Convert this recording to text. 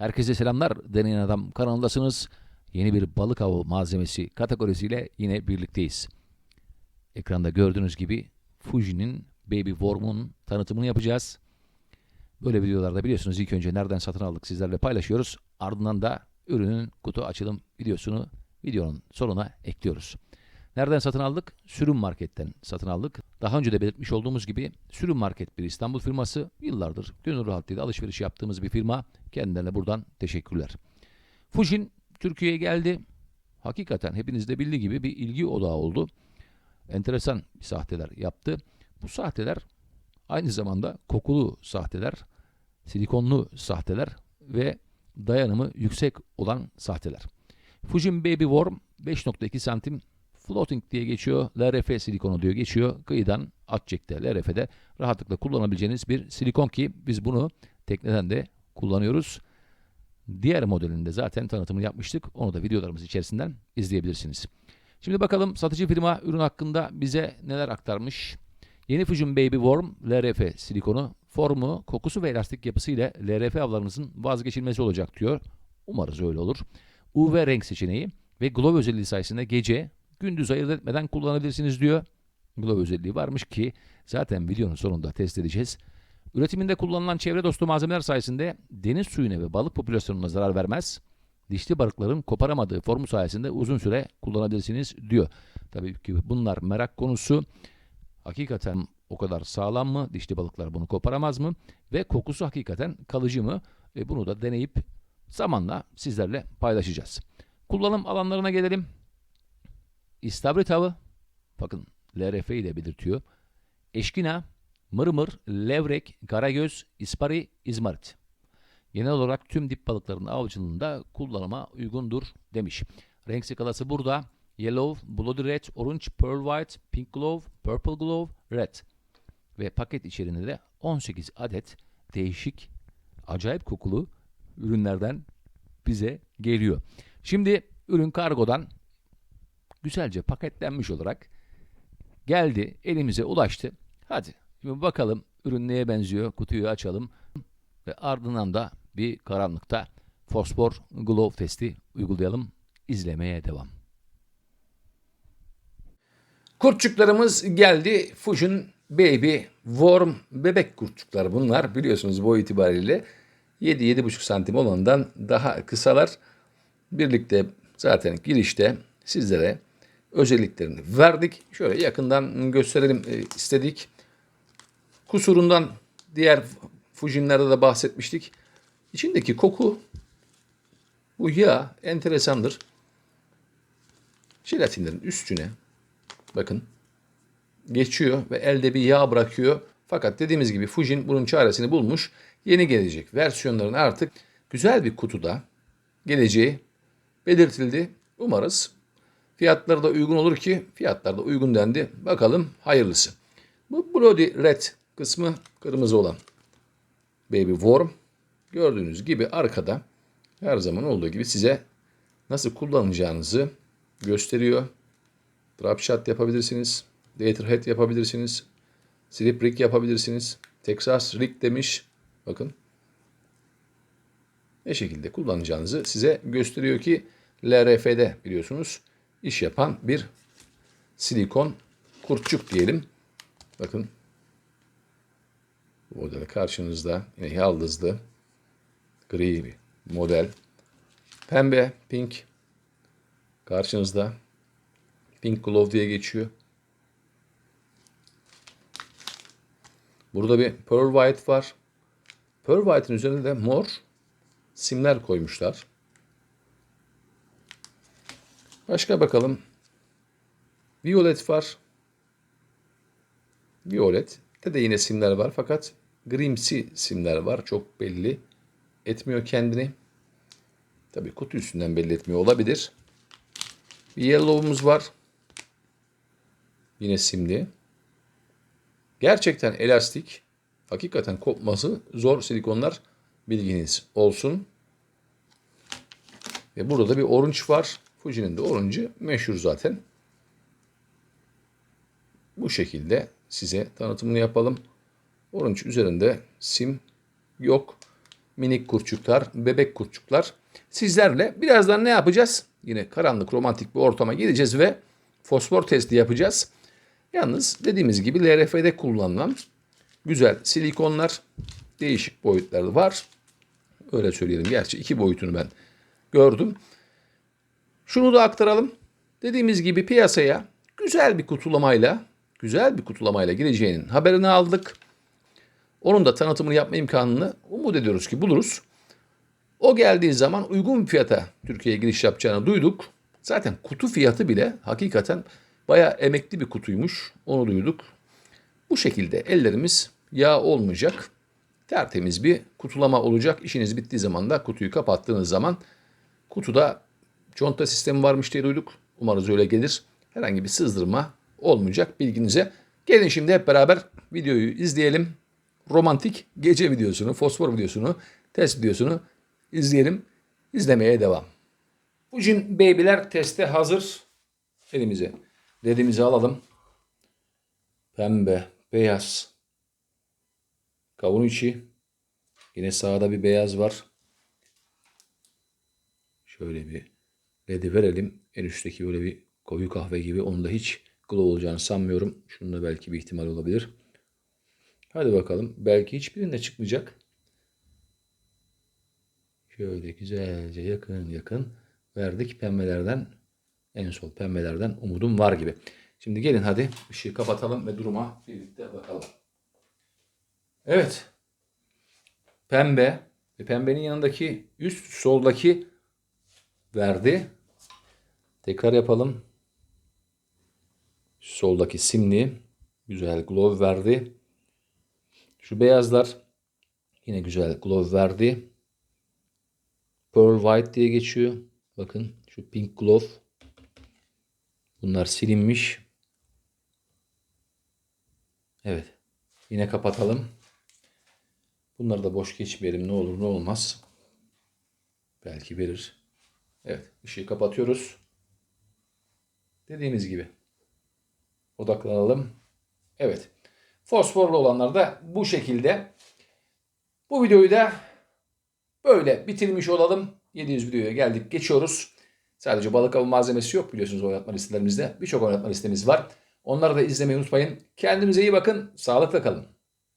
Herkese selamlar. Deneyen Adam kanalındasınız. Yeni bir balık avı malzemesi kategorisiyle yine birlikteyiz. Ekranda gördüğünüz gibi Fuji'nin Baby Worm'un tanıtımını yapacağız. Böyle videolarda biliyorsunuz ilk önce nereden satın aldık sizlerle paylaşıyoruz. Ardından da ürünün kutu açılım videosunu videonun sonuna ekliyoruz. Nereden satın aldık? Sürüm Market'ten satın aldık. Daha önce de belirtmiş olduğumuz gibi Sürüm Market bir İstanbul firması. Yıllardır gönül rahatlığıyla alışveriş yaptığımız bir firma. Kendilerine buradan teşekkürler. Fujin Türkiye'ye geldi. Hakikaten hepiniz de bildiği gibi bir ilgi odağı oldu. Enteresan sahteler yaptı. Bu sahteler aynı zamanda kokulu sahteler, silikonlu sahteler ve dayanımı yüksek olan sahteler. Fujin Baby Worm 5.2 santim floating diye geçiyor. LRF silikonu diyor geçiyor. Kıyıdan at çekti. LRF'de rahatlıkla kullanabileceğiniz bir silikon ki biz bunu tekneden de kullanıyoruz. Diğer modelinde zaten tanıtımını yapmıştık. Onu da videolarımız içerisinden izleyebilirsiniz. Şimdi bakalım satıcı firma ürün hakkında bize neler aktarmış. Yeni Fusion Baby Worm LRF silikonu formu, kokusu ve elastik yapısı ile LRF avlarınızın vazgeçilmezi olacak diyor. Umarız öyle olur. UV renk seçeneği ve glow özelliği sayesinde gece, gündüz ayırt etmeden kullanabilirsiniz diyor. Glow özelliği varmış ki zaten videonun sonunda test edeceğiz. Üretiminde kullanılan çevre dostu malzemeler sayesinde deniz suyuna ve balık popülasyonuna zarar vermez. Dişli balıkların koparamadığı formu sayesinde uzun süre kullanabilirsiniz diyor. Tabii ki bunlar merak konusu. Hakikaten o kadar sağlam mı? Dişli balıklar bunu koparamaz mı? Ve kokusu hakikaten kalıcı mı? E bunu da deneyip zamanla sizlerle paylaşacağız. Kullanım alanlarına gelelim. İstavrit avı, bakın LRF ile belirtiyor. Eşkina, mırmır, levrek, karagöz, ispari, izmarit. Genel olarak tüm dip balıklarının avcılığında kullanıma uygundur demiş. Renk skalası burada. Yellow, Bloody Red, Orange, Pearl White, Pink Glow, Purple Glow, Red. Ve paket içerisinde de 18 adet değişik, acayip kokulu ürünlerden bize geliyor. Şimdi ürün kargodan güzelce paketlenmiş olarak geldi, elimize ulaştı. Hadi şimdi bakalım ürün neye benziyor, kutuyu açalım ve ardından da bir karanlıkta fosfor glow testi uygulayalım. İzlemeye devam. Kurtçuklarımız geldi. Fusion Baby Worm bebek kurtçuklar bunlar. Biliyorsunuz boy itibariyle 7-7,5 santim olanından daha kısalar. Birlikte zaten girişte sizlere özelliklerini verdik. Şöyle yakından gösterelim e, istedik. Kusurundan diğer Fujinlerde de bahsetmiştik. İçindeki koku bu yağ enteresandır. Jelatinlerin üstüne bakın geçiyor ve elde bir yağ bırakıyor. Fakat dediğimiz gibi Fujin bunun çaresini bulmuş. Yeni gelecek versiyonların artık güzel bir kutuda geleceği belirtildi. Umarız fiyatları da uygun olur ki fiyatlar da uygun dendi. Bakalım hayırlısı. Bu Bloody Red kısmı kırmızı olan Baby Worm. Gördüğünüz gibi arkada her zaman olduğu gibi size nasıl kullanacağınızı gösteriyor. Drop shot yapabilirsiniz. Later head yapabilirsiniz. Slip rig yapabilirsiniz. Texas rig demiş. Bakın. Ne şekilde kullanacağınızı size gösteriyor ki LRF'de biliyorsunuz iş yapan bir silikon kurtçuk diyelim. Bakın bu model karşınızda yine yaldızlı gri bir model. Pembe, pink karşınızda. Pink Glove diye geçiyor. Burada bir Pearl White var. Pearl White'in üzerinde de mor simler koymuşlar. Başka bakalım. Violet var. Violet de, de yine simler var fakat grimsi simler var. Çok belli etmiyor kendini. Tabii kutu üstünden belli etmiyor olabilir. Bir yellow'umuz var. Yine simli. Gerçekten elastik. Hakikaten kopması zor silikonlar bilginiz olsun. Ve burada da bir orange var. Fuji'nin de orange'ı meşhur zaten. Bu şekilde size tanıtımını yapalım. Orange üzerinde sim yok. Minik kurçuklar, bebek kurçuklar. Sizlerle birazdan ne yapacağız? Yine karanlık romantik bir ortama gireceğiz ve fosfor testi yapacağız. Yalnız dediğimiz gibi LRF'de kullanılan güzel silikonlar değişik boyutları var. Öyle söyleyelim. Gerçi iki boyutunu ben gördüm. Şunu da aktaralım. Dediğimiz gibi piyasaya güzel bir kutulamayla, güzel bir kutulamayla gireceğinin haberini aldık. Onun da tanıtımını yapma imkanını umut ediyoruz ki buluruz. O geldiği zaman uygun fiyata Türkiye'ye giriş yapacağını duyduk. Zaten kutu fiyatı bile hakikaten bayağı emekli bir kutuymuş. Onu duyduk. Bu şekilde ellerimiz yağ olmayacak. Tertemiz bir kutulama olacak. İşiniz bittiği zaman da kutuyu kapattığınız zaman kutuda conta sistemi varmış diye duyduk. Umarız öyle gelir. Herhangi bir sızdırma olmayacak bilginize. Gelin şimdi hep beraber videoyu izleyelim. Romantik gece videosunu, fosfor videosunu, test videosunu izleyelim. İzlemeye devam. Fujin Baby'ler teste hazır. Elimize ledimizi alalım. Pembe, beyaz. Kavun içi. Yine sağda bir beyaz var. Şöyle bir ledi verelim. En üstteki böyle bir koyu kahve gibi. Onda hiç glow olacağını sanmıyorum. Şunda belki bir ihtimal olabilir. Hadi bakalım. Belki hiçbirinde çıkmayacak. Şöyle güzelce yakın yakın verdik pembelerden. En sol pembelerden umudum var gibi. Şimdi gelin hadi ışığı kapatalım ve duruma birlikte bakalım. Evet. Pembe ve pembenin yanındaki üst soldaki verdi. Tekrar yapalım. Soldaki simli güzel glow verdi. Şu beyazlar yine güzel glow verdi. Pearl White diye geçiyor. Bakın şu pink glow. Bunlar silinmiş. Evet. Yine kapatalım. Bunları da boş geçmeyelim. Ne olur ne olmaz. Belki verir. Evet. ışığı kapatıyoruz. Dediğimiz gibi. Odaklanalım. Evet. Fosforlu olanlar da bu şekilde. Bu videoyu da böyle bitirmiş olalım. 700 videoya geldik. Geçiyoruz. Sadece balık avı malzemesi yok biliyorsunuz oynatma listelerimizde. Birçok oynatma listemiz var. Onları da izlemeyi unutmayın. Kendinize iyi bakın. Sağlıkla kalın.